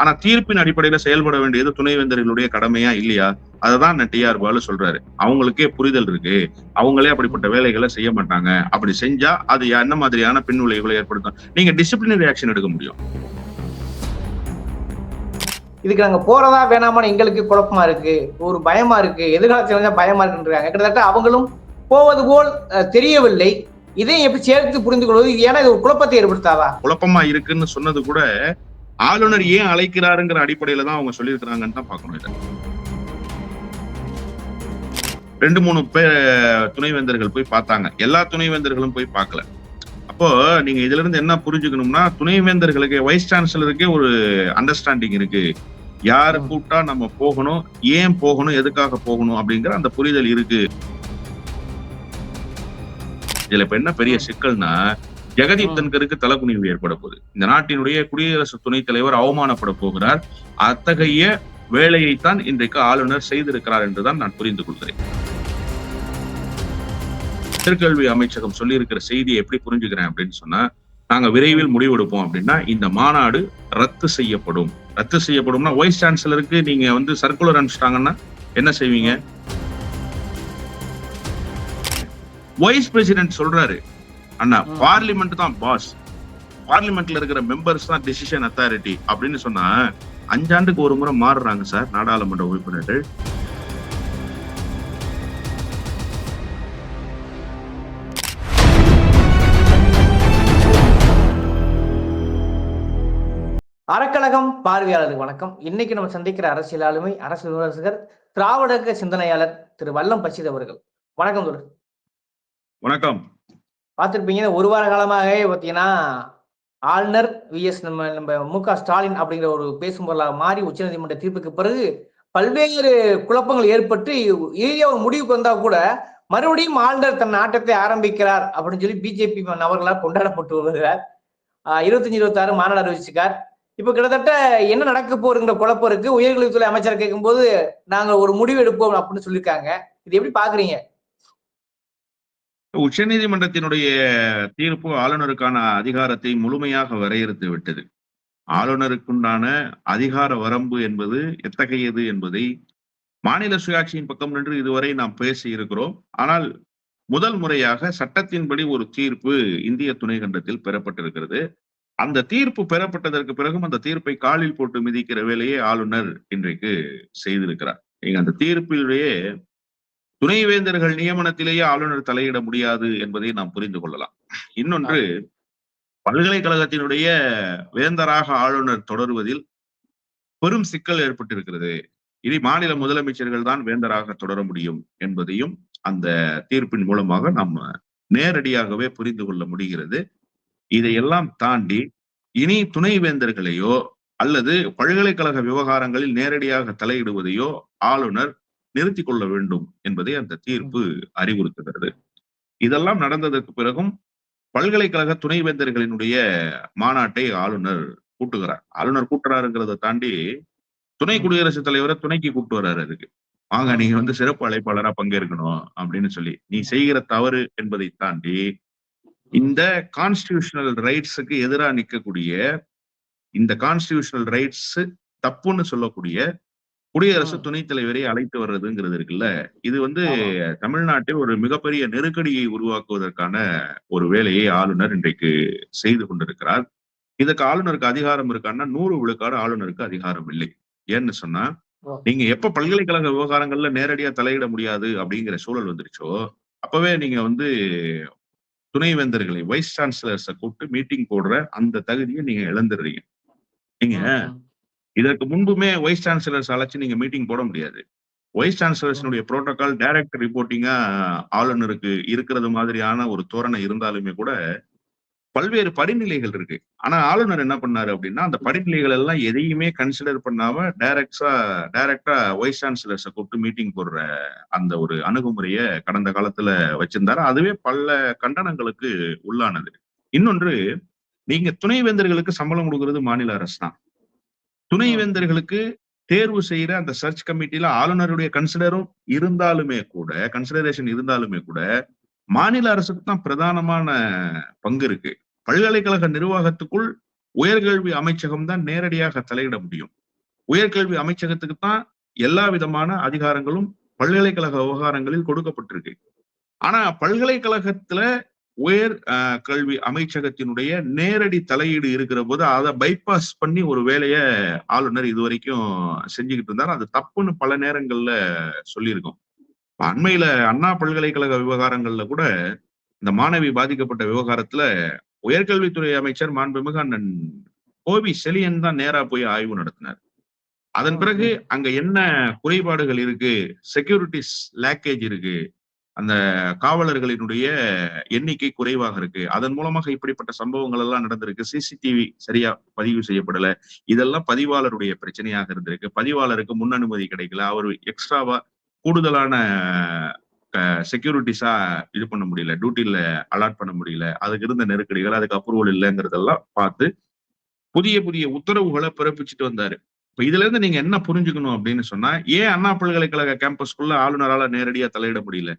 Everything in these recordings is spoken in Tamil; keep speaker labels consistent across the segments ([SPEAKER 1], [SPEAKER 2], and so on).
[SPEAKER 1] ஆனா தீர்ப்பின் அடிப்படையில செயல்பட வேண்டியது துணைவேந்தர்களுடைய கடமையா இல்லையா? அததான் டிஆர் பாலு சொல்றாரு. அவங்களுக்கே புரிதல் இருக்கு. அவங்களே அப்படிப்பட்ட வேலைகளை செய்ய மாட்டாங்க. அப்படி செஞ்சா அது என்ன மாதிரியான பின் விளைவுகளை ஏற்படுத்தும்? நீங்க டிசிப்ளினரி ஆக்ஷன் எடுக்க முடியும்.
[SPEAKER 2] இதுக்கு நாங்க போறதா வேணாமான்னு எங்களுக்கு குழப்பமா இருக்கு. ஒரு பயமா இருக்கு. எதிர்காலத்துல பயமா இருக்குன்றாங்க. கிட்டத்தட்ட அவங்களும் போவது போல் தெரியவில்லை. இதையும் எப்படி சேர்த்து புரிந்து கொள்வது ஏன்னா இது ஒரு குழப்பத்தை ஏற்படுத்தாதா?
[SPEAKER 1] குழப்பமா இருக்குன்னு சொன்னது கூட ஆளுநர் ஏன் அழைக்கிறாருங்கிற அடிப்படையில தான் அவங்க சொல்லியிருக்கிறாங்கன்னு தான் பார்க்கணும் இதை. ரெண்டு மூணு பேர் துணைவேந்தர்கள் போய் பார்த்தாங்க. எல்லா துணைவேந்தர்களும் போய் பார்க்கல. அப்போ நீங்க இதுல இருந்து என்ன புரிஞ்சுக்கணும்னா துணைவேந்தர்களுக்கு வைஸ் சான்சலருக்கே ஒரு அண்டர்ஸ்டாண்டிங் இருக்கு. யாரு கூப்பிட்டா நம்ம போகணும் ஏன் போகணும் எதுக்காக போகணும் அப்படிங்கிற அந்த புரிதல் இருக்கு. இதுல இப்ப என்ன பெரிய சிக்கல்னா ஜெகதீப் தன்கருக்கு தலைக்குனிவு ஏற்பட போகுது. இந்த நாட்டினுடைய குடியரசு துணைத் தலைவர் அவமானப்பட போகிறார். அத்தகைய வேலையைத்தான் இன்றைக்கு ஆளுநர் செய்திருக்கிறார் என்றுதான் நான் புரிந்து கொள்கிறேன். உயர்கல்வி அமைச்சகம் சொல்லியிருக்கிற செய்தியை எப்படி புரிஞ்சுக்கிறேன் அப்படின்னு சொன்னா நாங்க விரைவில் முடிவெடுப்போம் அப்படின்னா இந்த மாநாடு ரத்து செய்யப்படும். ரத்து செய்யப்படும்னா வைஸ் சான்சலருக்கு நீங்க வந்து சர்க்குலர் அனுப்பிச்சிட்டாங்கன்னா என்ன செய்வீங்க? வைஸ் பிரசிடென்ட் சொல்றாரு அண்ணா. பார்லிமெண்ட் தான் பாஸ் பார்லிமெண்ட்ல இருக்கிற மெம்பர்ஸ் தான் டிசிஷன் அத்தாரிட்டி அப்படின்னு சொன்னா அஞ்சாண்டுக்கு ஒரு முறை மாறுறாங்க சார் நாடாளுமன்ற உறுப்பினர்கள்.
[SPEAKER 2] அறக்கழகம் பார்வையாளருக்கு வணக்கம். இன்னைக்கு நம்ம சந்திக்கிற அரசியல் ஆளுமை அரசியல் விமர்சகர் திராவிடக சிந்தனையாளர் திரு வல்லம் பசித் அவர்கள். வணக்கம்
[SPEAKER 1] வணக்கம்.
[SPEAKER 2] பார்த்துருப்பீங்க. ஒரு வார காலமாகவே பார்த்தீங்கன்னா ஆளுநர் விஎஸ் நம்ம நம்ம மு. க. ஸ்டாலின் அப்படிங்கிற ஒரு பேசும் பொருளாக மாறி உச்சநீதிமன்ற தீர்ப்புக்கு பிறகு பல்வேறு குழப்பங்கள் ஏற்பட்டு இறுதியாக ஒரு முடிவுக்கு வந்தால் கூட மறுபடியும் ஆளுநர் தன் ஆட்டத்தை ஆரம்பிக்கிறார் அப்படின்னு சொல்லி பிஜேபி நபர்களால் கொண்டாடப்பட்டு வருகிறார். இருபத்தஞ்சு இருபத்தாறு மாநாடு அறிவிச்சிருக்கார். இப்போ கிட்டத்தட்ட என்ன நடக்க போறங்கிற குழப்பம் இருக்கு. உயர்கல்வித்துறை அமைச்சர் கேட்கும்போது நாங்கள் ஒரு முடிவு எடுப்போம் அப்படின்னு சொல்லியிருக்காங்க. இது எப்படி பாக்குறீங்க?
[SPEAKER 1] உச்சநீதிமன்றத்தினுடைய தீர்ப்பு ஆளுநருக்கான அதிகாரத்தை முழுமையாக வரையறுத்து விட்டது. ஆளுநருக்குண்டான அதிகார வரம்பு என்பது எத்தகையது என்பதை மாநில சுயாட்சியின் பக்கம் நின்று இதுவரை நாம் பேசி இருக்கிறோம். ஆனால் முதல் முறையாக சட்டத்தின்படி ஒரு தீர்ப்பு இந்திய துணைக்கண்டத்தில் பெறப்பட்டிருக்கிறது. அந்த தீர்ப்பு பெறப்பட்டதற்கு பிறகும் அந்த தீர்ப்பை காலில் போட்டு மிதிக்கிற வேலையை ஆளுநர் இன்றைக்கு செய்திருக்கிறார். நீங்க அந்த தீர்ப்பிலேயே துணைவேந்தர்கள் நியமனத்திலேயே ஆளுநர் தலையிட முடியாது என்பதை நாம் புரிந்து கொள்ளலாம். இன்னொன்று பல்கலைக்கழகத்தினுடைய வேந்தராக ஆளுநர் தொடருவதில் பெரும் சிக்கல் ஏற்பட்டிருக்கிறது. இனி மாநில முதலமைச்சர்கள் தான் வேந்தராக தொடர முடியும் என்பதையும் அந்த தீர்ப்பின் மூலமாக நாம் நேரடியாகவே புரிந்து கொள்ள முடிகிறது. இதையெல்லாம் தாண்டி இனி துணைவேந்தர்களையோ அல்லது பல்கலைக்கழக விவகாரங்களில் நேரடியாக தலையிடுவதையோ ஆளுநர் நிறுத்தி கொள்ள வேண்டும் என்பதை அந்த தீர்ப்பு அறிவுறுத்துகிறது. இதெல்லாம் நடந்ததற்கு பிறகும் பல்கலைக்கழக துணைவேந்தர்களினுடைய மாநாட்டை ஆளுநர் கூட்டுகிறார். ஆளுநர் கூட்டுறாருங்கிறத தாண்டி துணை குடியரசுத் தலைவரை துணைக்கு கூப்பிட்டு வர்றாரு அதுக்கு. வாங்க நீங்க வந்து சிறப்பு அழைப்பாளரா பங்கேற்கணும் அப்படின்னு சொல்லி. நீ செய்கிற தவறு என்பதை தாண்டி இந்த கான்ஸ்டிடியூஷனல் ரைட்ஸுக்கு எதிராக நிற்கக்கூடிய இந்த கான்ஸ்டிடியூஷனல் ரைட்ஸ் தப்புன்னு சொல்லக்கூடிய குடியரசு. துணைத் தலைவரை அழைத்து வர்றதுங்கிறது இருக்குல்ல இது வந்து. தமிழ்நாட்டில் ஒரு மிகப்பெரிய நெருக்கடியை உருவாக்குவதற்கான ஒரு வேலையை ஆளுநர் இன்றைக்கு செய்து கொண்டிருக்கிறார் இதுக்கு ஆளுநருக்கு அதிகாரம் இருக்கான்னா நூறு விழுக்காடு ஆளுநருக்கு அதிகாரம் இல்லை ஏன்னு சொன்னா. நீங்க எப்ப பல்கலைக்கழக விவகாரங்கள்ல நேரடியா தலையிட முடியாது அப்படிங்கிற சூழல் வந்துருச்சோ அப்பவே நீங்க வந்து துணைவேந்தர்களை வைஸ் சான்சலர்ஸை கூப்பிட்டு மீட்டிங் போடுற அந்த தகுதியை நீங்க இழந்துடுறீங்க நீங்க இதற்கு முன்புமே வைஸ் சான்சலர்ஸ் அழைச்சு நீங்க மீட்டிங் போட முடியாது. வைஸ் சான்சலர்ஸினுடைய புரோட்டோகால் டைரக்ட் ரிப்போர்ட்டிங்கா ஆளுநருக்கு இருக்கிறது மாதிரியான ஒரு தோரணை இருந்தாலுமே கூட பல்வேறு படிநிலைகள் இருக்கு. ஆனா ஆளுநர் என்ன பண்ணாரு அப்படின்னா அந்த படிநிலைகள் எல்லாம் எதையுமே கன்சிடர் பண்ணாம டைரக்டா டைரக்டா வைஸ் சான்சலர்ஸை கூப்பிட்டு மீட்டிங் போடுற அந்த ஒரு அணுகுமுறைய கடந்த காலத்துல வச்சிருந்தாரு. அதுவே பல கண்டனங்களுக்கு உள்ளானது. இன்னொன்று நீங்க துணைவேந்தர்களுக்கு சம்பளம் கொடுக்கறது மாநில அரசு தான். துணைவேந்தர்களுக்கு தேர்வு செய்யற அந்த சர்ச் கமிட்டில ஆளுநருடைய கன்சிடரும் இருந்தாலுமே கூட கன்சிடரேஷன் இருந்தாலுமே கூட மாநில அரசுக்கு தான் பிரதானமான பங்கு இருக்கு. பல்கலைக்கழக நிர்வாகத்துக்குள் உயர்கல்வி அமைச்சகம் தான் நேரடியாக தலையிட முடியும். உயர்கல்வி அமைச்சகத்துக்கு தான் எல்லா விதமான அதிகாரங்களும் பல்கலைக்கழக விவகாரங்களில் கொடுக்கப்பட்டிருக்கு. ஆனா பல்கலைக்கழகத்துல உயர் கல்வி அமைச்சகத்தினுடைய நேரடி தலையீடு இருக்கிற போது அதை பைபாஸ் பண்ணி ஒரு வேலையை ஆளுநர் இதுவரைக்கும் செஞ்சுக்கிட்டு இருந்தார். அது தப்புன்னு பல நேரங்கள்ல சொல்லியிருக்கோம். அண்மையில அண்ணா பல்கலைக்கழக விவகாரங்கள்ல கூட இந்த மாணவி பாதிக்கப்பட்ட விவகாரத்துல உயர்கல்வித்துறை அமைச்சர் மாண்புமிகு அண்ணன் கோவி செலியன் தான் நேரா போய் ஆய்வு நடத்தினார். அதன் பிறகு அங்க என்ன குறைபாடுகள் இருக்கு? செக்யூரிட்டிஸ் லேக்கேஜ் இருக்கு. அந்த காவலர்களினுடைய எண்ணிக்கை குறைவாக இருக்கு. அதன் மூலமாக இப்படிப்பட்ட சம்பவங்கள் எல்லாம் நடந்திருக்கு. சிசிடிவி சரியா பதிவு செய்யப்படல. இதெல்லாம் பதிவாளருடைய பிரச்சனையாக இருந்திருக்கு. பதிவாளருக்கு முன் அனுமதி கிடைக்கல. அவர் எக்ஸ்ட்ராவா கூடுதலான செக்யூரிட்டிஸா இது பண்ண முடியல. டியூட்டில அலாட் பண்ண முடியல. அதுக்கு இருந்த நெருக்கடிகள் அதுக்கு அப்ரூவல் இல்லைங்கிறதெல்லாம் பார்த்து புதிய புதிய உத்தரவுகளை பிறப்பிச்சுட்டு வந்தாரு. இப்ப இதுல இருந்து நீங்க என்ன புரிஞ்சுக்கணும் அப்படின்னு சொன்னா ஏன் அண்ணா பல்கலைக்கழக கேம்பஸ்குள்ள ஆளுநரால நேரடியா தலையிட முடியல?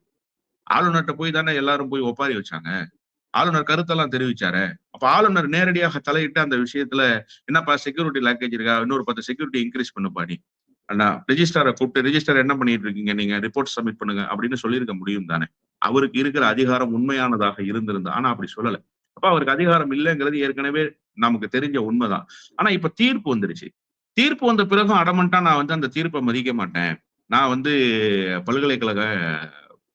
[SPEAKER 1] ஆளுநர்கிட்ட போய் தானே எல்லாரும் போய் ஒப்பாரி வச்சாங்க? ஆளுநர் கருத்தெல்லாம் தெரிவிச்சாரு? அப்ப ஆளுநர் நேரடியாக தலையிட்டு அந்த விஷயத்துல என்னப்பா செக்யூரிட்டி லேக்கேஜ் இருக்கா? இன்னொரு பத்து செக்யூரிட்டி இன்க்ரீஸ் பண்ணுப்பா நீ. அண்ணா ரிஜிஸ்டரை கூப்பிட்டு ரிஜிஸ்டர் என்ன பண்ணிட்டு இருக்கீங்க? நீங்க ரிப்போர்ட் சப்மிட் பண்ணுங்க. அப்படின்னு சொல்லியிருக்க முடியும் தானே? அவருக்கு இருக்கிற அதிகாரம் உண்மையானதாக இருந்திருந்தா ஆனா அப்படி சொல்லல. அப்ப அவருக்கு அதிகாரம் இல்லைங்கிறது ஏற்கனவே நமக்கு தெரிஞ்ச உண்மைதான். ஆனா இப்ப தீர்ப்பு வந்துருச்சு. தீர்ப்பு வந்த பிறகும் அடமண்டா நான் வந்து அந்த தீர்ப்பை மதிக்க மாட்டேன். நான் வந்து பல்கலைக்கழக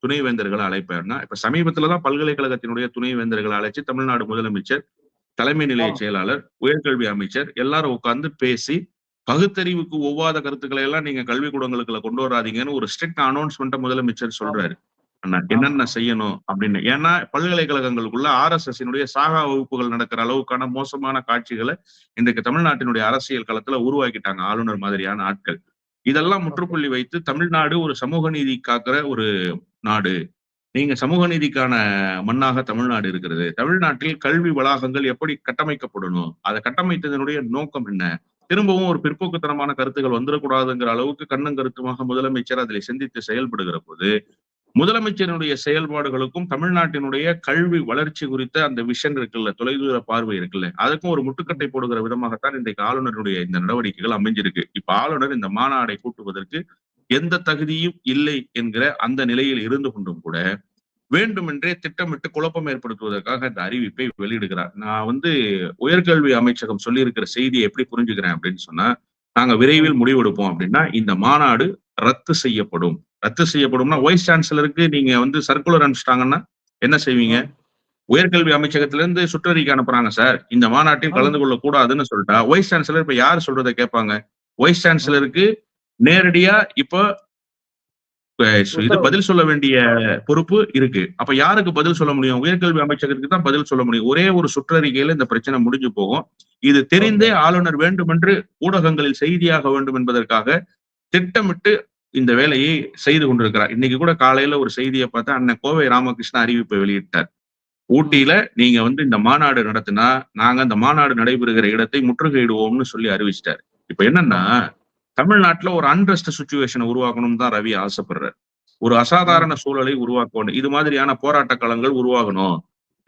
[SPEAKER 1] துணைவேந்தர்களை அழைப்பேன்னா இப்ப சமீபத்துலதான் பல்கலைக்கழகத்தினுடைய துணைவேந்தர்களை அழைச்சு தமிழ்நாடு முதலமைச்சர் தலைமை நிலைய. செயலாளர் உயர்கல்வி அமைச்சர் எல்லாரும் உட்கார்ந்து பேசி பகுத்தறிவுக்கு ஒவ்வாத கருத்துக்களை எல்லாம் நீங்க கல்விக்கூடங்களுக்குள்ள கொண்டு வராதீங்கன்னு ஒரு ஸ்ட்ரிக்ட் அனௌன்ஸ்மெண்ட்டை முதலமைச்சர் சொல்றாரு. அண்ணா என்னென்ன செய்யணும் அப்படின்னு. ஏன்னா பல்கலைக்கழகங்களுக்குள்ள ஆர் எஸ் சாகா வகுப்புகள் நடக்கிற அளவுக்கான மோசமான காட்சிகளை இன்றைக்கு தமிழ்நாட்டினுடைய அரசியல் களத்துல உருவாக்கிட்டாங்க ஆளுநர் மாதிரியான ஆட்கள். இதெல்லாம் முற்றுப்புள்ளி வைத்து தமிழ்நாடு ஒரு சமூக நீதி காக்கிற ஒரு நாடு. நீங்க சமூக நீதிக்கான மண்ணாக தமிழ்நாடு இருக்கிறது. தமிழ்நாட்டில் கல்வி வளாகங்கள் எப்படி கட்டமைக்கப்படணும்? அதை கட்டமைத்ததனுடைய நோக்கம் என்ன? திரும்பவும் ஒரு பிற்போக்குத்தனமான கருத்துக்கள் வந்துடக்கூடாதுங்கிற அளவுக்கு கண்ணும் கருத்துமாக முதலமைச்சர் அதில் சிந்தித்து செயல்படுகிற போது முதலமைச்சரினுடைய செயல்பாடுகளுக்கும் தமிழ்நாட்டினுடைய கல்வி வளர்ச்சி குறித்த அந்த விஷன் இருக்குல்ல தொலைதூர பார்வை இருக்குல்ல அதுக்கும் ஒரு முட்டுக்கட்டை போடுகிற விதமாகத்தான் இன்றைக்கு ஆளுநருடைய இந்த நடவடிக்கைகள் அமைஞ்சிருக்கு. இப்ப ஆளுநர் இந்த மாநாடை கூட்டுவதற்கு எந்த தகுதியும் இல்லை என்கிற அந்த நிலையில் இருந்து கொண்டும் கூட வேண்டுமென்றே திட்டமிட்டு குழப்பம் ஏற்படுத்துவதற்காக இந்த அறிவிப்பை வெளியிடுகிறார். நான் வந்து உயர்கல்வி அமைச்சகம் சொல்லியிருக்கிற செய்தியை எப்படி புரிஞ்சுக்கிறேன் அப்படின்னு சொன்னா நாங்க விரைவில் முடிவெடுப்போம் அப்படின்னா இந்த மாநாடு ரத்து செய்யப்படும். ரத்து செய்யப்படும்னா வைஸ் சான்சலருக்கு நீங்க வந்து சர்க்குலர் அனுப்பிச்சிட்டாங்கன்னா என்ன செய்வீங்க? உயர்கல்வி அமைச்சகத்துல இருந்து சுற்றறிக்கை அனுப்புறாங்க சார். இந்த மாநாட்டில் கலந்து கொள்ள கூடாதுன்னு சொல்லிட்டா வைஸ் சான்சலர் இப்ப யார் சொல்றதை கேட்பாங்க? வைஸ் சான்சலருக்கு நேரடியா இப்போ இது. பதில் சொல்ல வேண்டிய பொறுப்பு இருக்கு. அப்ப யாருக்கு பதில் சொல்ல முடியும்? உயர்கல்வி அமைச்சகத்துக்கு தான் பதில் சொல்ல முடியும். ஒரே ஒரு சுற்றறிக்கையில இந்த பிரச்சனை முடிஞ்சு போகும். இது தெரிந்தே ஆளுநர் வேண்டுமென்று ஊடகங்களில் செய்தியாக வேண்டும் என்பதற்காக திட்டமிட்டு இந்த வேலையை செய்து கொண்டிருக்கிறார். இன்னைக்கு கூட காலையில ஒரு செய்தியை பார்த்தா அண்ணன் கோவை ராமகிருஷ்ணன் அறிவிப்பை வெளியிட்டார். ஊட்டியில நீங்க வந்து இந்த மாநாடு நடத்தினா நாங்க அந்த மாநாடு நடைபெறுகிற இடத்தை முற்றுகையிடுவோம்னு சொல்லி அறிவிச்சிட்டாரு. இப்ப என்னன்னா தமிழ்நாட்டுல ஒரு அன்ரஸ்ட் சுச்சுவேஷனை உருவாக்கணும் தான் ரவி ஆசைப்படுறாரு. ஒரு அசாதாரண சூழலை உருவாக்கணும். இது மாதிரியான போராட்ட களங்கள் உருவாகணும்.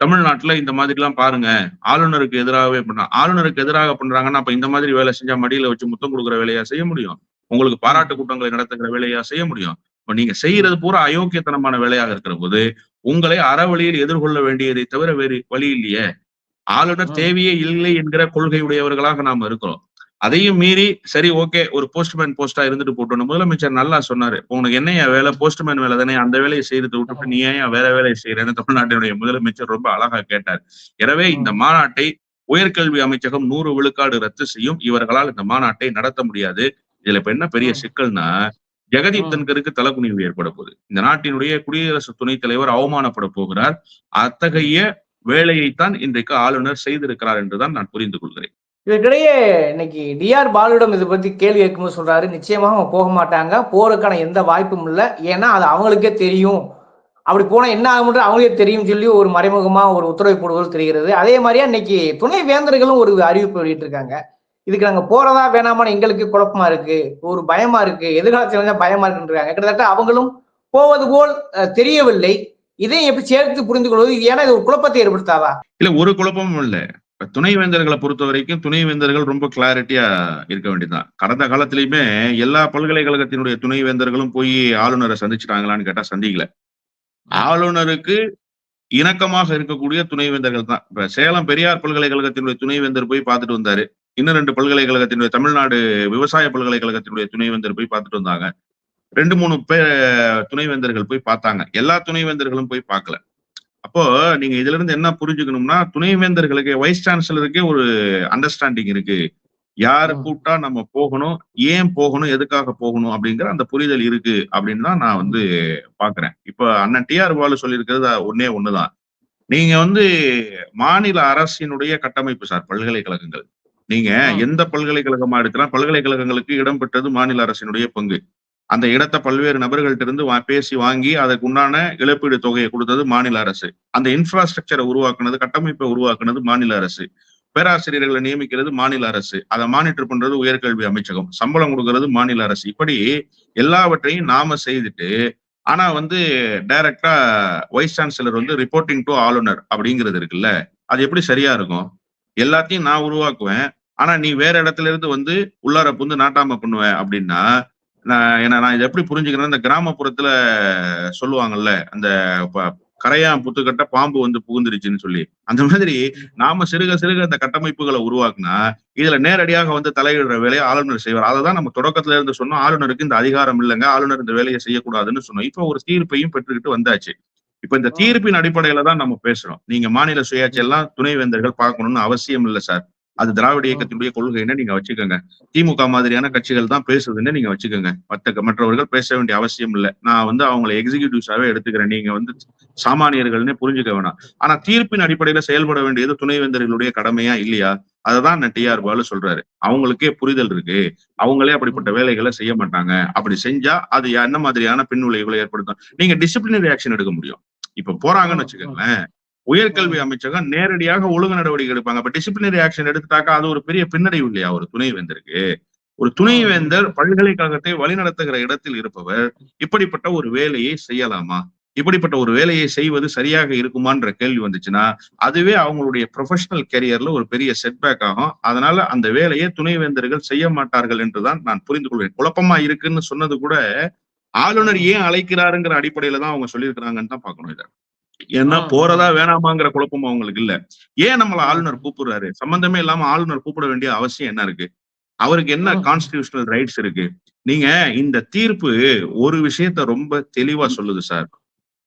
[SPEAKER 1] தமிழ்நாட்டுல இந்த மாதிரி எல்லாம் பாருங்க. ஆளுநருக்கு எதிராகவே பண்ண ஆளுநருக்கு எதிராக பண்றாங்கன்னா அப்ப இந்த மாதிரி வேலை செஞ்சா மடியில வச்சு முத்தம் கொடுக்குற வேலையா செய்ய முடியும்? உங்களுக்கு பாராட்டு கூட்டங்களை நடத்துகிற வேலையா செய்ய முடியும். இப்ப நீங்க செய்யறது பூரா அயோக்கியத்தனமான வேலையாக இருக்கிற போது உங்களை அறவழியில் எதிர்கொள்ள வேண்டியதை தவிர வேறு வழி இல்லையே. ஆளுநர். தேவையே இல்லை என்கிற கொள்கை உடையவர்களாக நாம இருக்கிறோம். அதையும் மீறி சரி ஓகே ஒரு போஸ்ட்மேன் போஸ்டா இருந்துட்டு போட்டோம் முதலமைச்சர் நல்லா சொன்னாரு. உனக்கு என்னையா வேலை? போஸ்ட்மேன் வேலை தானே. அந்த வேலையை செய்யறது விட்டுட்டு நீ ஏன் வேற வேலையை செய்யறேன்னு தமிழ்நாட்டினுடைய முதலமைச்சர் ரொம்ப அழகா கேட்டார். எனவே இந்த மாநாட்டை உயர்கல்வி அமைச்சகம் நூறு விழுக்காடு ரத்து செய்யும். இவர்களால் இந்த மாநாட்டை நடத்த முடியாது. இதுல இப்ப என்ன பெரிய. சிக்கல்னா ஜெகதீப். தன்கருக்கு தலகுனிவு ஏற்பட போகுது. இந்த நாட்டினுடைய குடியரசு துணைத் தலைவர் அவமானப்பட போகிறார். அத்தகைய வேலையைத்தான் இன்றைக்கு ஆளுநர் செய்திருக்கிறார் என்றுதான் நான் புரிந்து கொள்கிறேன்.
[SPEAKER 2] இதற்கிடையே இன்னைக்கு டிஆர் பாலுவிடம் இதை பத்தி கேள்வி கேட்கும்போது சொல்றாரு நிச்சயமாக அவங்க போக மாட்டாங்க போறதுக்கான எந்த வாய்ப்பும் இல்லை. ஏன்னா அது அவங்களுக்கே தெரியும். அப்படி போனா என்ன ஆகும்ன்றது அவங்களுக்கே தெரியும் சொல்லி ஒரு மறைமுகமா ஒரு உத்தரவு போடுவது தெரிகிறது. அதே மாதிரியா இன்னைக்கு துணை வேந்தர்களும் ஒரு அறிவிப்பு வெளியிட்டு இருக்காங்க இதுக்கு நாங்க போறதா வேணாமான்னு எங்களுக்கு குழப்பமா இருக்கு. ஒரு பயமா இருக்கு. எதிர்காலத்தில் பயமா இருக்குன்றாங்க. கிட்டத்தட்ட அவங்களும் போவது போல் தெரியவில்லை. இதையும் எப்படி சேர்த்து புரிந்து கொள்வது ஏன்னா இது ஒரு குழப்பத்தை ஏற்படுத்தாதா?
[SPEAKER 1] இல்ல ஒரு குழப்பமும் இல்லை. துணை துணைவேந்தர்களை பொறுத்த வரைக்கும் துணைவேந்தர்கள் ரொம்ப கிளாரிட்டியா இருக்க வேண்டியதுதான். கடந்த காலத்திலயுமே எல்லா பல்கலைக்கழகத்தினுடைய துணைவேந்தர்களும் போய் ஆளுநரை சந்திச்சிட்டாங்களான்னு கேட்டா சந்திக்கல. ஆளுநருக்கு இணக்கமாக இருக்கக்கூடிய துணைவேந்தர்கள் தான். இப்ப சேலம் பெரியார் பல்கலைக்கழகத்தினுடைய துணைவேந்தர் போய் பார்த்துட்டு வந்தாரு. இன்னும் ரெண்டு பல்கலைக்கழகத்தினுடைய தமிழ்நாடு விவசாய பல்கலைக்கழகத்தினுடைய துணைவேந்தர் போய் பார்த்துட்டு வந்தாங்க. ரெண்டு மூணு பேர் துணைவேந்தர்கள் போய் பார்த்தாங்க. எல்லா துணைவேந்தர்களும் போய் பார்க்கல. அப்போ நீங்க இதுல இருந்து என்ன புரிஞ்சுக்கணும்னா துணைவேந்தர்களுக்கு வைஸ் சான்சலருக்கே ஒரு அண்டர்ஸ்டாண்டிங் இருக்கு. யாரு. கூப்பிட்டா நம்ம போகணும் ஏன் போகணும் எதுக்காக போகணும் அப்படிங்கிற அந்த புரிதல் இருக்கு அப்படின்னு தான் நான் வந்து பாக்குறேன் இப்ப அண்ணன் டி ஆர் பாலு சொல்லியிருக்கிறது ஒன்னே ஒண்ணுதான். நீங்க வந்து மாநில அரசினுடைய கட்டமைப்பு சார் பல்கலைக்கழகங்கள். நீங்க. எந்த பல்கலைக்கழகமா எடுக்கலாம் பல்கலைக்கழகங்களுக்கு இடம் பெற்றது மாநில அரசினுடைய பங்கு. அந்த இடத்தை பல்வேறு நபர்கள்ட்ட இருந்து பேசி வாங்கி அதுக்கு உண்டான இழப்பீடு தொகையை கொடுத்தது மாநில அரசு. அந்த இன்ஃப்ராஸ்ட்ரக்சரை உருவாக்குனது கட்டமைப்பை உருவாக்குனது மாநில அரசு. பேராசிரியர்களை நியமிக்கிறது மாநில அரசு. அதை மானிட்டர் பண்றது உயர்கல்வி அமைச்சகம். சம்பளம் கொடுக்கறது மாநில அரசு. இப்படி எல்லாவற்றையும் நாம செய்துட்டு ஆனா வந்து டைரக்டா வைஸ் சான்சலர் வந்து ரிப்போர்ட்டிங் டு ஆளுநர் அப்படிங்கிறது இருக்குல்ல. அது எப்படி சரியா இருக்கும்? எல்லாத்தையும் நான் உருவாக்குவேன். ஆனா நீ வேற இடத்துல இருந்து வந்து உள்ளார புந்து நாட்டாம பண்ணுவேன் அப்படின்னா நான் என்ன நான் இதை எப்படி புரிஞ்சுக்கிறேன் இந்த கிராமப்புறத்துல சொல்லுவாங்கல்ல அந்த கரையான் புத்துக்கட்ட பாம்பு வந்து புகுந்துருச்சுன்னு சொல்லி. அந்த மாதிரி நாம சிறுக சிறுக இந்த கட்டமைப்புகளை உருவாக்குனா இதுல நேரடியாக வந்து தலையிடுற வேலையை ஆளுநர் செய்வார். அதை தான் நம்ம தொடக்கத்துல இருந்து சொன்னோம். ஆளுநருக்கு இந்த அதிகாரம் இல்லைங்க. ஆளுநர் இந்த வேலையை செய்யக்கூடாதுன்னு சொன்னோம். இப்ப ஒரு தீர்ப்பையும் பெற்றுக்கிட்டு வந்தாச்சு. இப்ப இந்த தீர்ப்பின் அடிப்படையில தான் நம்ம பேசுறோம். நீங்க மாநில சுயாட்சி எல்லாம் துணைவேந்தர்கள் பார்க்கணும்னு அவசியம் இல்லை சார். அது திராவிட இயக்கத்தினுடைய கொள்கைன்னு நீங்க வச்சுக்கோங்க. திமுக மாதிரியான கட்சிகள் தான் பேசுதுன்னு நீங்க வச்சுக்கோங்க. மற்ற மற்றவர்கள் பேச வேண்டிய அவசியம் இல்லை. நான் வந்து அவங்களை எக்ஸிகியூட்டிவ்ஸாவே எடுத்துக்கிறேன். நீங்க வந்து சாமானியர்கள்னே புரிஞ்சுக்க வேணாம். ஆனா தீர்ப்பின் அடிப்படையில செயல்பட வேண்டியது துணைவேந்தர்களுடைய கடமையா இல்லையா? அததான் டிஆர் பாலு சொல்றாரு. அவங்களுக்கே புரிதல் இருக்கு. அவங்களே அப்படிப்பட்ட வேலைகளை செய்ய மாட்டாங்க. அப்படி செஞ்சா அது என்ன மாதிரியான பின்விளைவுகளை ஏற்படுத்தும்? நீங்க டிசிப்ளினரி ஆக்ஷன் எடுக்க முடியும். இப்ப போறாங்கன்னு வச்சுக்கோங்களேன். உயர்கல்வி அமைச்சகம் நேரடியாக ஒழுங்கு நடவடிக்கை எடுப்பாங்க. அப்ப டிசிப்ளினரி ஆக்ஷன் எடுத்துட்டாக்கா அது ஒரு பெரிய பின்னடைவு இல்லையா? ஒரு துணைவேந்தருக்கு. ஒரு துணைவேந்தர் பல்கலைக்கழகத்தை வழிநடத்துகிற இடத்தில் இருப்பவர் இப்படிப்பட்ட ஒரு வேலையை செய்யலாமா? இப்படிப்பட்ட ஒரு வேலையை செய்வது சரியாக இருக்குமான்ற கேள்வி வந்துச்சுன்னா அதுவே அவங்களுடைய ப்ரொஃபஷனல் கெரியர்ல ஒரு பெரிய செட்பேக் ஆகும். அதனால அந்த வேலையை துணைவேந்தர்கள் செய்ய மாட்டார்கள் என்றுதான் நான் புரிந்து கொள்வேன். குழப்பமா இருக்குன்னு சொன்னது கூட ஆளுநர் ஏன் அழைக்கிறாருங்கிற அடிப்படையில தான் அவங்க சொல்லியிருக்கிறாங்கன்னு தான் பார்க்கணும் இதை. ஏன்னா. போறதா வேணாமாங்கிற குழப்பம் அவங்களுக்கு இல்ல. ஏன் நம்மள ஆளுநர் கூப்பிடுறாரு? சம்பந்தமே இல்லாம ஆளுநர் கூப்பிட வேண்டிய அவசியம் என்ன இருக்கு? அவருக்கு என்ன. கான்ஸ்டிடியூஷனல் ரைட்ஸ் இருக்கு? நீங்க இந்த தீர்ப்பு ஒரு விஷயத்த ரொம்ப தெளிவா சொல்லுது சார்.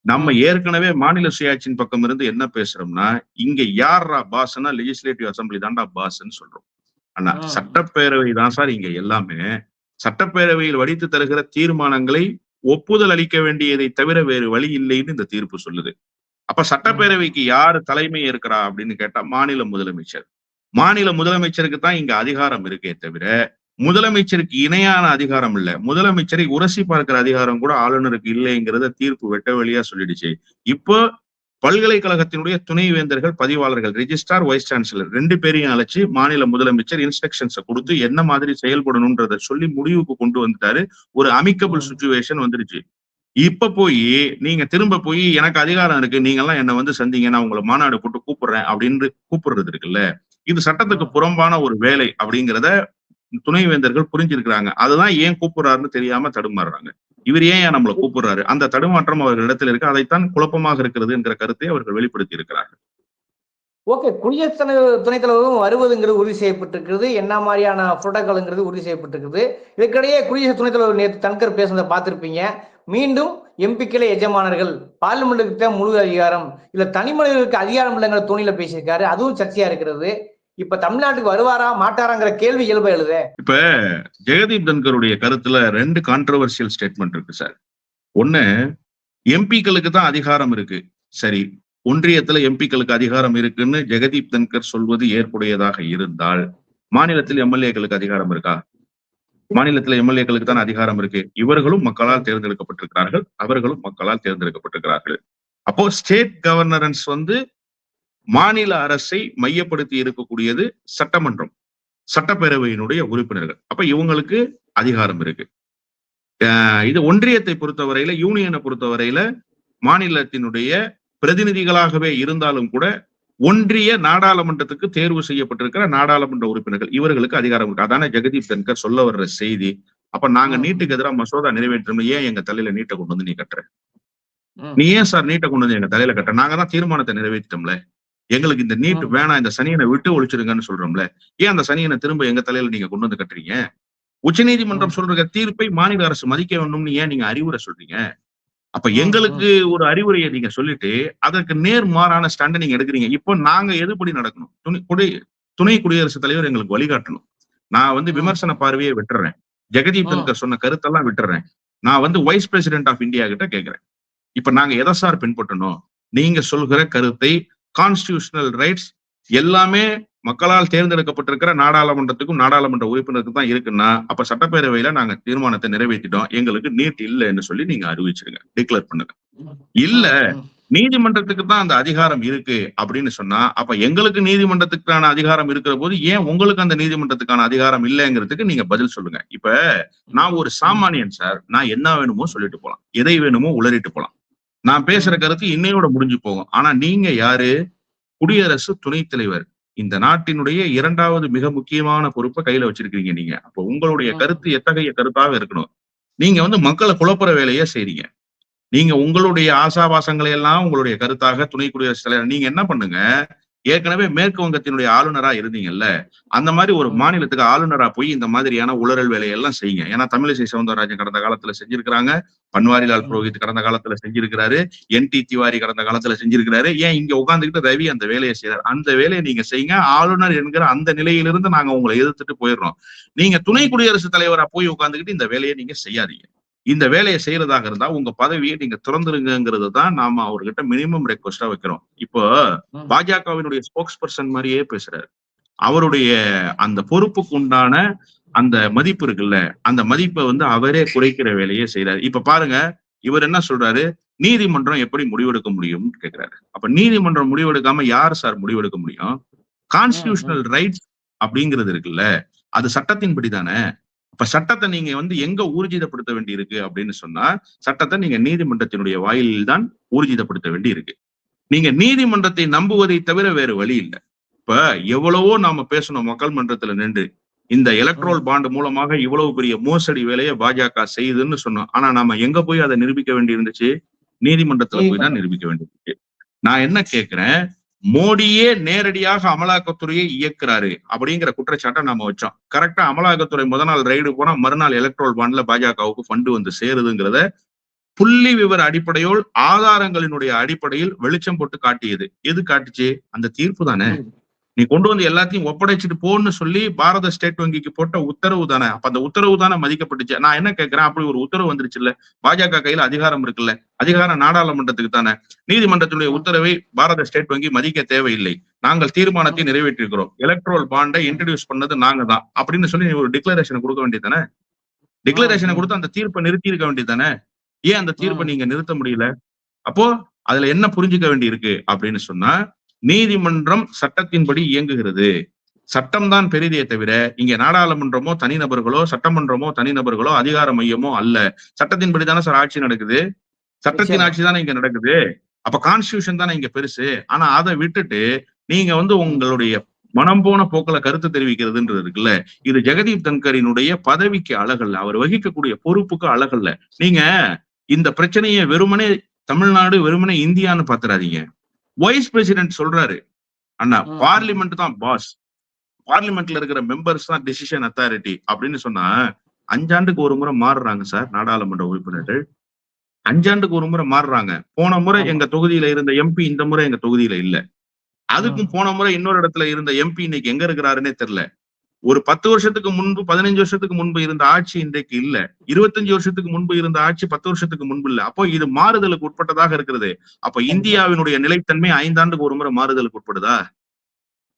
[SPEAKER 1] நம்ம ஏற்கனவே மாநில சுயாட்சியின் பக்கம் இருந்து என்ன பேசுறோம்னா இங்க யாரா பாஸ்னா லெஜிஸ்லேட்டிவ் அசம்பிளி தான்டா பாஸ்ன்னு சொல்றோம். ஆனா. சட்டப்பேரவை தான் சார் இங்க எல்லாமே. சட்டப்பேரவையில் வடித்து தருகிற தீர்மானங்களை ஒப்புதல் அளிக்க வேண்டியதை தவிர வேறு வழி இல்லைன்னு இந்த தீர்ப்பு சொல்லுது. அப்ப சட்டப்பேரவைக்கு யாரு தலைமை இருக்கிறா அப்படின்னு கேட்டா மாநில முதலமைச்சர். மாநில முதலமைச்சருக்கு தான் இங்க அதிகாரம் இருக்கே தவிர முதலமைச்சருக்கு இணையான அதிகாரம் இல்ல. முதலமைச்சரை உரசி பார்க்கிற அதிகாரம் கூட ஆளுநருக்கு இல்லைங்கிறத தீர்ப்பு வெட்ட வெளியா சொல்லிடுச்சு. இப்போ பல்கலைக்கழகத்தினுடைய துணைவேந்தர்கள் பதிவாளர்கள் ரெஜிஸ்ட்ரார் வைஸ் சான்சலர் ரெண்டு பேரையும் அழைச்சு மாநில முதலமைச்சர் இன்ஸ்ட்ரக்ஷன்ஸை கொடுத்து என்ன மாதிரி செயல்படணும்ன்றத சொல்லி முடிவுக்கு கொண்டு வந்துட்டாரு. ஒரு அமிக்கபிள் சுச்சுவேஷன் வந்துருச்சு. இப்ப போய் நீங்க திரும்ப போய் எனக்கு அதிகாரம் இருக்கு நீங்க எல்லாம் என்ன வந்து சந்திங்க நான் உங்களை மாநாடு போட்டு கூப்பிடுறேன் அப்படின்னு கூப்பிடுறது இருக்குல்ல. இது சட்டத்துக்கு புறம்பான ஒரு வேலை அப்படிங்கிறத துணைவேந்தர்கள் புரிஞ்சிருக்கிறாங்க. அதுதான் ஏன் கூப்பிடுறாருன்னு தெரியாம தடுமாறுறாங்க. இவர் ஏன் நம்மளை கூப்பிடுறாரு? அந்த தடுமாற்றம் அவர்களிடத்தில் இருக்கு. அதைத்தான் குழப்பமாக இருக்கிறது என்கிற கருத்தை அவர்கள் வெளிப்படுத்தி இருக்கிறார்கள்.
[SPEAKER 2] ஓகே குடியரசுத் தலைவர் துணைத் தலைவரும் வருவதுங்கிறது உறுதி செய்யப்பட்டிருக்கிறது. என்ன மாதிரியான புரோட்டோகால்ங்கிறது உறுதி செய்யப்பட்டிருக்கிறது. இதற்கிடையே குடியரசு துணைத் தலைவர் நேற்று தன்கர் பேசுனதை பார்த்திருப்பீங்க. மீண்டும் எம்பிக்களே எஜமானர்கள் பார்லிமெண்ட்டுக்கு தான் முழு அதிகாரம் இல்ல தனி மனிதர்களுக்கு அதிகாரம் இல்லைங்கிற துணியில பேசியிருக்காரு. அதுவும் சர்ச்சையா இருக்கிறது. இப்ப தமிழ்நாட்டுக்கு வருவாரா மாட்டாராங்கிற கேள்வி இயல்பா எழுத.
[SPEAKER 1] இப்ப ஜெகதீப் தன்கருடைய கருத்துல ரெண்டு கான்ட்ரவர்சியல் ஸ்டேட்மெண்ட் இருக்கு சார் ஒண்ணு எம்பிக்களுக்கு தான் அதிகாரம் இருக்கு. சரி ஒன்றியத்துல எம்பிக்களுக்கு அதிகாரம் இருக்குன்னு ஜெகதீப் தன்கர் சொல்வது ஏற்புடையதாக இருந்தால் மாநிலத்தில் எம்எல்ஏக்களுக்கு அதிகாரம் இருக்கா? மாநிலத்தில் எம்எல்ஏக்களுக்கு தான் அதிகாரம் இருக்கு. இவர்களும் மக்களால் தேர்ந்தெடுக்கப்பட்டிருக்கிறார்கள் அவர்களும் மக்களால் தேர்ந்தெடுக்கப்பட்டிருக்கிறார்கள். அப்போ ஸ்டேட் கவர்னரன்ஸ் வந்து மாநில அரசை மையப்படுத்தி இருக்கக்கூடியது சட்டமன்றம் சட்டப்பேரவையினுடைய உறுப்பினர்கள். அப்ப இவங்களுக்கு அதிகாரம் இருக்கு. இது ஒன்றியத்தை பொறுத்தவரையில யூனியனை பொறுத்தவரையில மாநிலத்தினுடைய பிரதிநிதிகளாகவே இருந்தாலும் கூட ஒன்றிய நாடாளுமன்றத்துக்கு தேர்வு செய்யப்பட்டிருக்கிற நாடாளுமன்ற உறுப்பினர்கள் இவர்களுக்கு அதிகாரம் இருக்கு. அதானே ஜெகதீப் தன்கர் சொல்ல வர்ற செய்தி. அப்ப நாங்க. நீட்டுக்கு எதிராக மசோதா நிறைவேற்றணும் ஏன் எங்க தலையில நீட்டை கொண்டு வந்து நீ கட்டுற. நீ ஏன் சார் நீட்டை கொண்டு வந்து எங்க தலையில கட்டுற? நாங்க தான் தீர்மானத்தை நிறைவேற்றிட்டோம்ல. எங்களுக்கு இந்த நீட். வேணாம் இந்த சனியனை விட்டு ஒழிச்சிருங்கன்னு சொல்றோம்ல. ஏன் அந்த சனியனை திரும்ப எங்க தலையில நீங்க கொண்டு வந்து கட்டுறீங்க? உச்சநீதிமன்றம் சொல்ற தீர்ப்பை மாநில அரசு மதிக்க வேண்டும்னு ஏன் நீங்க அறிவுரை சொல்றீங்க? அப்ப எங்களுக்கு ஒரு அறிவுரையை நீங்க சொல்லிட்டு அதற்கு நேர் மாறான ஸ்டாண்டை நீங்க எடுக்கிறீங்க. இப்போ நாங்க எதுபடி நடக்கணும்? துணை குடி துணை குடியரசுத் தலைவர் எங்களுக்கு வழிகாட்டணும். நான் வந்து. விமர்சன பார்வையை விட்டுறேன். ஜெகதீப். தன்கர் சொன்ன கருத்தெல்லாம் விட்டுறேன். நான் வந்து வைஸ் பிரசிடென்ட் ஆஃப் இந்தியா கிட்ட கேட்கிறேன் இப்ப நாங்க எதை சார் பின்பற்றணும்? நீங்க சொல்கிற கருத்தை கான்ஸ்டிடியூஷனல் ரைட்ஸ் எல்லாமே மக்களால் தேர்ந்தெடுக்கப்பட்டிருக்கிற நாடாளுமன்றத்துக்கும் நாடாளுமன்ற உறுப்பினருக்கும் தான் இருக்குன்னா அப்ப சட்டப்பேரவையில நாங்க தீர்மானத்தை நிறைவேற்றிட்டோம். எங்களுக்கு நீட் இல்லைன்னு சொல்லி நீங்க அறிவிச்சிருங்க. டிக்ளேர் பண்ணுங்க. இல்ல நீதிமன்றத்துக்கு தான் அந்த அதிகாரம் இருக்கு அப்படின்னு சொன்னா அப்ப எங்களுக்கு நீதிமன்றத்துக்கான அதிகாரம் இருக்கிற போது ஏன் உங்களுக்கு அந்த நீதிமன்றத்துக்கான அதிகாரம் இல்லைங்கிறதுக்கு நீங்க பதில் சொல்லுங்க. இப்ப நான் ஒரு சாமானியன் சார் நான் என்ன வேணுமோ சொல்லிட்டு போலாம். எதை வேணுமோ உளறிட்டு போலாம். நான் பேசுற கருத்து இன்னையோட முடிஞ்சு போகும். ஆனா நீங்க யாரு? குடியரசு துணைத் தலைவர். இந்த நாட்டினுடைய இரண்டாவது மிக முக்கியமான பொறுப்பை கையில வச்சிருக்கீங்க நீங்க. அப்போ உங்களுடைய. கருத்து எத்தகைய கருத்தாக இருக்கணும்? நீங்க வந்து மக்களை குழப்புற வேலையை செய்றீங்க. நீங்க உங்களுடைய ஆசாபாசங்களை எல்லாம் உங்களுடைய கருத்தாக துணை குடியரசுத் தலைவர் நீங்க என்ன பண்ணுங்க? ஏற்கனவே மேற்கு வங்கத்தினுடைய ஆளுநரா இருந்தீங்கல்ல? அந்த மாதிரி ஒரு மாநிலத்துக்கு ஆளுநரா போய் இந்த மாதிரியான உளறல் வேலையெல்லாம் செய்யுங்க. ஏன்னா தமிழிசை சவுந்தரராஜன் கடந்த காலத்துல செஞ்சிருக்கிறாங்க. பன்வாரிலால் புரோஹித் கடந்த காலத்துல செஞ்சிருக்கிறாரு. என். டி. திவாரி கடந்த காலத்துல செஞ்சிருக்கிறாரு. ஏன் இங்க உட்காந்துக்கிட்டு ரவி அந்த வேலையை செய்யறாரு அந்த வேலையை நீங்க செய்யுங்க. ஆளுநர் என்கிற அந்த நிலையிலிருந்து நாங்க உங்களை எதிர்த்துட்டு போயிடுறோம். நீங்க துணை குடியரசுத் தலைவரா போய் உட்காந்துக்கிட்டு இந்த வேலையை நீங்க செய்யாதீங்க. இந்த வேலையை செய்யறதாக இருந்தா உங்க பதவியை நீங்க திறந்துருங்கிறது தான் நாம அவர்கிட்ட மினிமம் ரெக்வஸ்டா வைக்கிறோம். இப்போ. பாஜகவினுடைய ஸ்போக்ஸ் பர்சன் மாதிரியே பேசுறாரு. அவருடைய அந்த பொறுப்புக்கு உண்டான அந்த மதிப்பு இருக்குல்ல அந்த மதிப்பை வந்து அவரே குறைக்கிற வேலையே செய்யறாரு இப்ப பாருங்க இவர் என்ன சொல்றாரு? நீதிமன்றம் எப்படி முடிவெடுக்க முடியும்னு கேக்குறாரு. அப்ப நீதிமன்றம் முடிவெடுக்காம யார் சார் முடிவெடுக்க முடியும்? கான்ஸ்டிடியூஷனல் ரைட்ஸ் அப்படிங்கிறது இருக்குல்ல அது சட்டத்தின்படி தானே? அப்ப சட்டத்தை நீங்க வந்து எங்க ஊர்ஜிதப்படுத்த வேண்டி இருக்கு அப்படின்னு சொன்னா சட்டத்தை நீங்க நீதிமன்றத்தினுடைய வாயிலில் தான் ஊர்ஜிதப்படுத்த வேண்டி இருக்கு நீங்க நீதிமன்றத்தை நம்புவதை தவிர வேறு வழி இல்லை. இப்ப எவ்வளவோ நாம பேசணும் மக்கள் மன்றத்துல நின்று இந்த எலக்ட்ரோல் பாண்ட் மூலமாக இவ்வளவு பெரிய மோசடி வேலையை பாஜக செய்யுதுன்னு சொன்னோம். ஆனா நாம எங்க போய் அதை நிரூபிக்க வேண்டி இருந்துச்சு நீதிமன்றத்துல போய் தான் நிரூபிக்க வேண்டியிருந்துச்சு. நான் என்ன கேக்குறேன்? மோடியே நேரடியாக அமலாக்கத்துறையை இயக்குறாரு அப்படிங்கிற குற்றச்சாட்டை நாம வச்சோம். கரெக்டா அமலாக்கத்துறை முத நாள் ரைடு போனா மறுநாள் எலக்ட்ரோல் பாண்ட்ல பாஜகவுக்கு ஃபண்டு வந்து சேருதுங்கிறத புள்ளி விவர அடிப்படையோல் ஆதாரங்களினுடைய அடிப்படையில் வெளிச்சம் போட்டு காட்டியது. எது காட்டுச்சு? அந்த தீர்ப்பு தானே? நீ கொண்டு வந்து எல்லாத்தையும் ஒப்படைச்சிட்டு போன்னு சொல்லி பாரத ஸ்டேட் வங்கிக்கு போட்ட உத்தரவு தானே. அப்ப அந்த உத்தரவு தானே மதிக்கப்பட்டுச்சு. நான் என்ன கேட்கிறேன் அப்படி ஒரு உத்தரவு வந்துருச்சு இல்ல பாஜக கையில அதிகாரம் இருக்குல்ல. அதிகாரம் நாடாளுமன்றத்துக்கு தானே. நீதிமன்றத்தினுடைய உத்தரவை பாரத ஸ்டேட் வங்கி மதிக்க தேவையில்லை. நாங்கள் தீர்மானத்தை நிறைவேற்றிருக்கிறோம் எலக்ட்ரோல் பாண்டை இன்ட்ரடியூஸ் பண்ணது நாங்க தான். அப்படின்னு சொல்லி நீ ஒரு டிக்ளரேஷனை கொடுக்க வேண்டியதானே டிக்ளரேஷனை கொடுத்து அந்த தீர்ப்பை நிறுத்தி இருக்க வேண்டியதானே ஏன் அந்த தீர்ப்பை நீங்க நிறுத்த முடியல? அப்போ அதுல என்ன புரிஞ்சுக்க வேண்டி இருக்கு அப்படின்னு சொன்னா நீதிமன்றம் சட்டத்தின்படி இயங்குகிறது. சட்டம் தான் பெரிதே தவிர இங்க நாடாளுமன்றமோ தனிநபர்களோ சட்டமன்றமோ தனிநபர்களோ அதிகார மையமோ அல்ல. சட்டத்தின்படி தானே சார் ஆட்சி நடக்குது? சட்டத்தின். ஆட்சி தானே இங்க நடக்குது? அப்ப கான்ஸ்டியூஷன் தானே இங்க பெருசு? ஆனா அதை விட்டுட்டு நீங்க வந்து உங்களுடைய மனம் போன போக்குல கருத்து தெரிவிக்கிறதுன்றது இருக்குல்ல? இது ஜெகதீப் தன்கரினுடைய பதவிக்கு அழகல்ல. அவர் வகிக்கக்கூடிய பொறுப்புக்கு அழகல்ல. நீங்க இந்த பிரச்சனையை வெறுமனே தமிழ்நாடு வெறுமனே இந்தியான்னு பாத்துறாதீங்க. வைஸ் பிரசிடென்ட் சொல்றாரு. அண்ணா. பார்லிமெண்ட் தான் பாஸ் பார்லிமெண்ட்ல இருக்கிற மெம்பர்ஸ் தான் டிசிஷன் அத்தாரிட்டி அப்படின்னு சொன்னா அஞ்சாண்டுக்கு ஒரு முறை மாறுறாங்க சார் நாடாளுமன்ற உறுப்பினர்கள். அஞ்சாண்டுக்கு ஒரு முறை மாறுறாங்க. போன முறை. எங்க தொகுதியில இருந்த எம்பி இந்த முறை எங்க தொகுதியில இல்ல. அதுக்கும் போன முறை இன்னொரு இடத்துல இருந்த எம்பி இன்னைக்கு எங்க இருக்கிறாருன்னே தெரியல. ஒரு பத்து வருஷத்துக்கு முன்பு பதினஞ்சு வருஷத்துக்கு முன்பு இருந்த ஆட்சி இன்றைக்கு இல்ல. இருபத்தஞ்சு வருஷத்துக்கு முன்பு இருந்த ஆட்சி பத்து வருஷத்துக்கு முன்பு இல்ல. அப்போ இது மாறுதலுக்கு உட்பட்டதாக இருக்கிறது. அப்ப இந்தியாவினுடைய நிலைத்தன்மை ஐந்தாண்டுக்கு ஒரு முறை மாறுதலுக்கு உட்படுதா?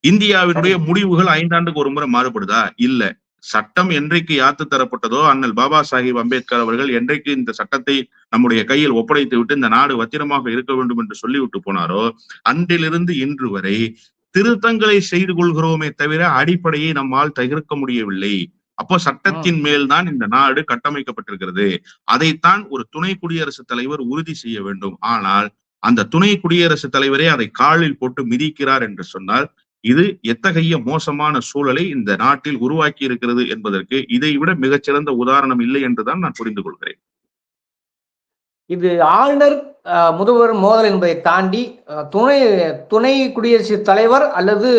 [SPEAKER 1] இந்தியாவினுடைய முடிவுகள் ஐந்தாண்டுக்கு ஒரு முறை மாறுபடுதா? இல்ல. சட்டம் என்றைக்கு யாத்து தரப்பட்டதோ அண்ணல் பாபா சாஹிப் அம்பேத்கர் அவர்கள் என்றைக்கு இந்த சட்டத்தை நம்முடைய கையில் ஒப்படைத்து விட்டு இந்த நாடு பத்திரமாக இருக்க வேண்டும் என்று சொல்லிவிட்டு போனாரோ அன்றிலிருந்து இன்று வரை திருத்தங்களை செய்து கொள்கிறோமே தவிர அடிப்படையை நம்மால் தவிர்க்க முடியவில்லை. அப்போ சட்டத்தின் மேல்தான் இந்த நாடு கட்டமைக்கப்பட்டிருக்கிறது. அதைத்தான் ஒரு துணை குடியரசுத் தலைவர் உறுதி செய்ய வேண்டும். ஆனால் அந்த துணை குடியரசுத் தலைவரே அதை காலில் போட்டு மிதிக்கிறார் என்று சொன்னால் இது எத்தகைய மோசமான சூழலை இந்த நாட்டில் உருவாக்கி இருக்கிறது என்பதற்கு இதை விட மிகச்சிறந்த உதாரணம் இல்லை என்றுதான் நான் புரிந்து கொள்கிறேன்.
[SPEAKER 2] இது ஆளுநர் முதல்வர் மோதல் என்பதை தாண்டி துணை துணை குடியரசுத் தலைவர் அல்லது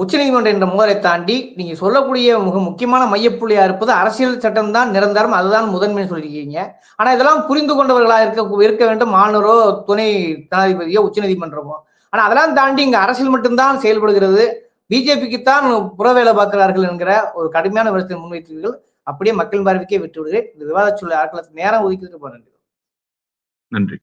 [SPEAKER 2] உச்சநீதிமன்றம் என்ற மோதலை தாண்டி நீங்க சொல்லக்கூடிய மிக முக்கியமான மையப்புள்ளியா இருப்பது அரசியல் சட்டம் தான் நிரந்தரம் அதுதான் முதன்மைன்னு சொல்லியிருக்கீங்க. ஆனா இதெல்லாம் புரிந்து கொண்டவர்களா இருக்க இருக்க வேண்டும் ஆளுநரோ துணை ஜனாதிபதியோ உச்சநீதிமன்றமோ. ஆனா அதெல்லாம் தாண்டி இங்க அரசியல் மட்டும்தான் செயல்படுகிறது. பிஜேபிக்கு தான் புற வேலை பார்க்கிறார்கள் என்கிற ஒரு கடுமையான விமர்சனத்தை முன்வைத்தீர்கள். அப்படியே மக்கள் பார்வைக்கே விட்டு விடுகிறேன். இந்த விவாத சூழல் ஆட்களத்துக்கு நேரம் ஒதுக்கிட்டு போறேன்.
[SPEAKER 1] நன்றி.